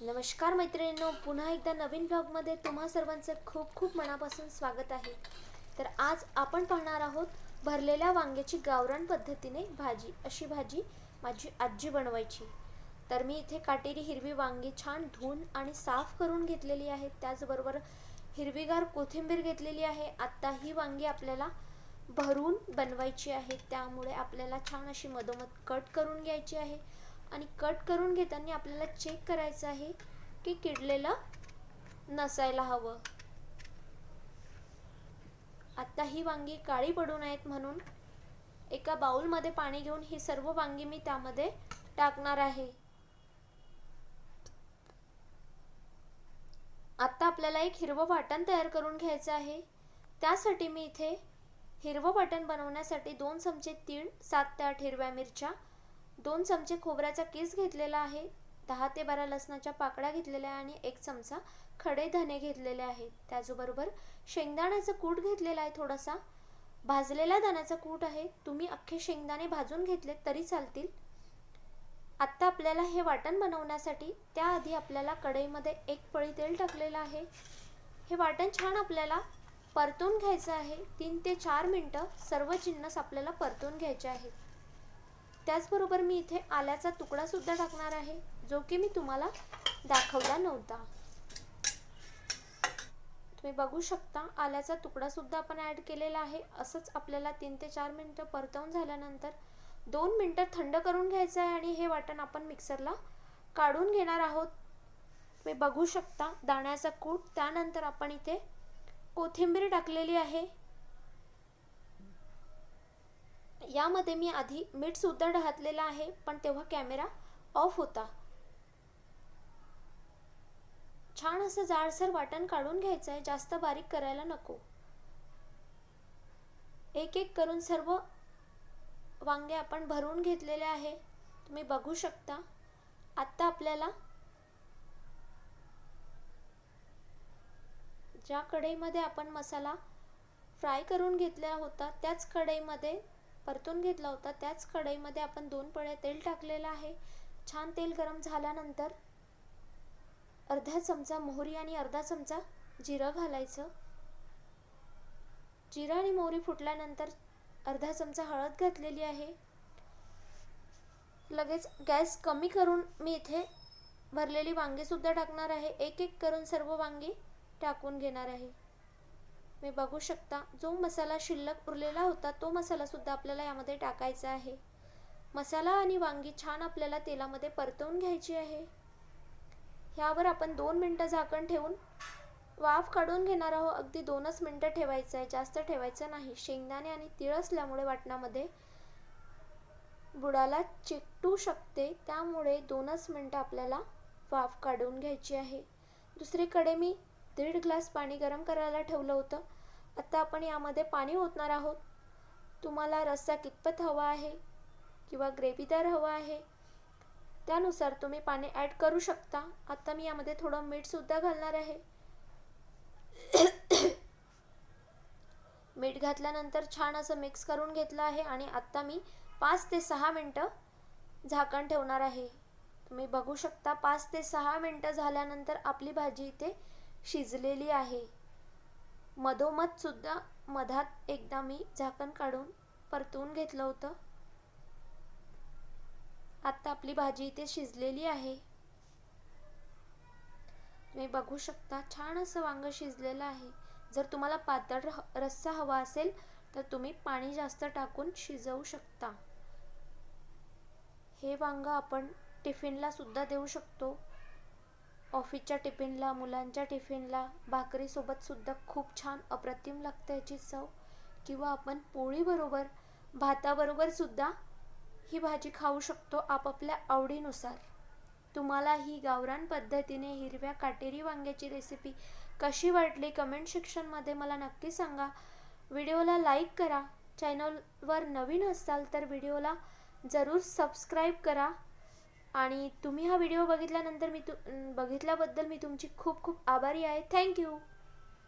नमस्कार मैत्रिणींनो पुन्हा एकदा नवीन ब्लॉगमध्ये तुम्हा सर्वांचं खूप खूप मनापासून स्वागत आहे. तर आज आपण पाहणार आहोत भरलेल्या वांग्याची गावरान पद्धतीने भाजी अशी भाजी माझी आजी बनवायची. तर मी इथे काटेरी हिरवी वांगी छान धुवून आणि साफ करून घेतलेली आहे. त्याचबरोबर हिरवीगार कोथिंबीर घेतलेली आहे. आत्ता ही वांगी आपल्याला भरून बनवायची आहे. त्यामुळे आपल्याला छान अशी मधोमध कट करून घ्यायची आहे. आणि कट करून घेताना आपल्याला चेक करायचं आहे की किडलेलं नसायला हवं. आता ही वांगी काळी पडू नयेत म्हणून एका बाउलमध्ये पाणी घेऊन ही सर्व वांगी मी त्यामध्ये टाकणार आहे. आता आपल्याला एक हिरवं वाटण तयार करून घ्यायचं आहे. त्यासाठी मी इथे हिरवं वाटण बनवण्यासाठी दोन चमचे तीळ सात ते आठ हिरव्या मिरच्या दोन चमचे खोबऱ्याचा किस घेतलेला आहे दहा ते बारा लसणाच्या पाकळ्या घेतलेल्या आहे आणि एक चमचा खडे धने घेतलेले आहेत त्याचबरोबर शेंगदाण्याचं कूट घेतलेला आहे थोडासा. भाजलेला दाण्याचा कूट आहे. तुम्ही अख्खे शेंगदाणे भाजून घेतले तरी चालतील. आत्ता आपल्याला हे वाटण बनवण्यासाठी त्याआधी आपल्याला कढईमध्ये एक पळी तेल टाकलेलं आहे. हे वाटण छान आपल्याला परतून घ्यायचं आहे. तीन ते चार मिनटं सर्व जिन्नस आपल्याला परतून घ्यायचे आहेत. त्याचबरोबर मी इथे आल्याचा तुकडा सुद्धा टाकणार आहे जो की मी तुम्हाला दाखवला नव्हता. तुम्ही बघू शकता आल्याचा तुकडा सुद्धा आपण ऍड केलेला आहे. असंच आपल्याला तीन ते चार मिनटं परतवून झाल्यानंतर दोन मिनटं थंड करून घ्यायचं आहे आणि हे वाटण आपण मिक्सरला काढून घेणार आहोत. तुम्ही बघू शकता दाण्याचा कूट. त्यानंतर आपण इथे कोथिंबीर टाकलेली आहे. यामध्ये मी आधी मीठ सुद्धा घातलेलं आहे पण तेव्हा कॅमेरा ऑफ होता. छान असं जाडसर वाटण काढून घ्यायचं आहे जास्त बारीक करायला नको. एक एक करून सर्व वांगे आपण भरून घेतलेले आहे. तुम्ही बघू शकता. आत्ता आपल्याला ज्या कढईमध्ये आपण मसाला फ्राय करून घेतला होता त्याच कढईमध्ये परतून घेतला होता. त्याच कढईमध्ये आपण दोन पळ्या तेल टाकलेलं आहे. छान तेल गरम झाल्यानंतर अर्धा चमचा मोहरी आणि अर्धा चमचा जिरं घालायचं. जिरं आणि मोहरी फुटल्यानंतर अर्धा चमचा हळद घातलेली आहे. लगेच गॅस कमी करून मी इथे भरलेली वांगीसुद्धा टाकणार आहे. एक एक करून सर्व वांगी टाकून घेणार आहे. मी बघू शकता जो मसाला शिल्लक उरलेला होता तो मसालासुद्धा आपल्याला यामध्ये टाकायचा आहे. मसाला आणि वांगी छान आपल्याला तेलामध्ये परतवून घ्यायची आहे. ह्यावर आपण दोन मिनटं झाकण ठेवून वाफ काढून घेणार आहोत. अगदी दोनच मिनटं ठेवायचं आहे जास्त ठेवायचं नाही. शेंगदाणे आणि तीळ असल्यामुळे वाटणामध्ये बुडाला चिकटू शकते. त्यामुळे दोनच मिनटं आपल्याला वाफ काढून घ्यायची आहे. दुसरीकडे मी दीड ग्लास पाणी गरम करायला ठेवलं होतं. आता आपण यामध्ये पाणी ओतणार आहोत. तुम्हाला रस्सा कितपत हवा आहे? किंवा ग्रेव्हीदार हवा आहे? त्यानुसार तुम्ही पाणी ॲड करू शकता. आता मी यामध्ये थोडं मीठसुद्धा घालणार आहे. मीठ घातल्यानंतर छान असं मिक्स करून घेतलं आहे आणि आत्ता मी पाच ते सहा मिनटं झाकण ठेवणार आहे. तुम्ही बघू शकता पाच ते सहा मिनटं झाल्यानंतर आपली भाजी इथे शिजलेली आहे. मधोमध सुद्धा मधात एकदा मी झाकण काढून परतून घेतलं होतं. आता आपली भाजी इथे शिजलेली आहे. तुम्ही बघू शकता छान असं वांग शिजलेलं आहे. जर तुम्हाला पातळ रस्सा हवा असेल तर तुम्ही पाणी जास्त टाकून शिजवू शकता. हे वांग आपण टिफिनला सुद्धा देऊ शकतो. ऑफिसच्या टिफिनला मुलांच्या टिफिनला भाकरीसोबत सुद्धा खूप छान अप्रतिम लागते याची चव. किंवा आपण पोळीबरोबर भाताबरोबर सुद्धा ही भाजी खाऊ शकतो आपापल्या आवडीनुसार. तुम्हाला ही गावरान पद्धतीने हिरव्या काटेरी वांग्याची रेसिपी कशी वाटली कमेंट सेक्शनमध्ये मला नक्की सांगा. व्हिडिओला लाईक करा. चॅनलवर नवीन असाल तर व्हिडिओला जरूर सबस्क्राईब करा. आणि तुम्ही हा व्हिडिओ बघितल्यानंतर मी तु बघितल्याबद्दल मी तुमची खूप खूप आभारी आहे. थँक्यू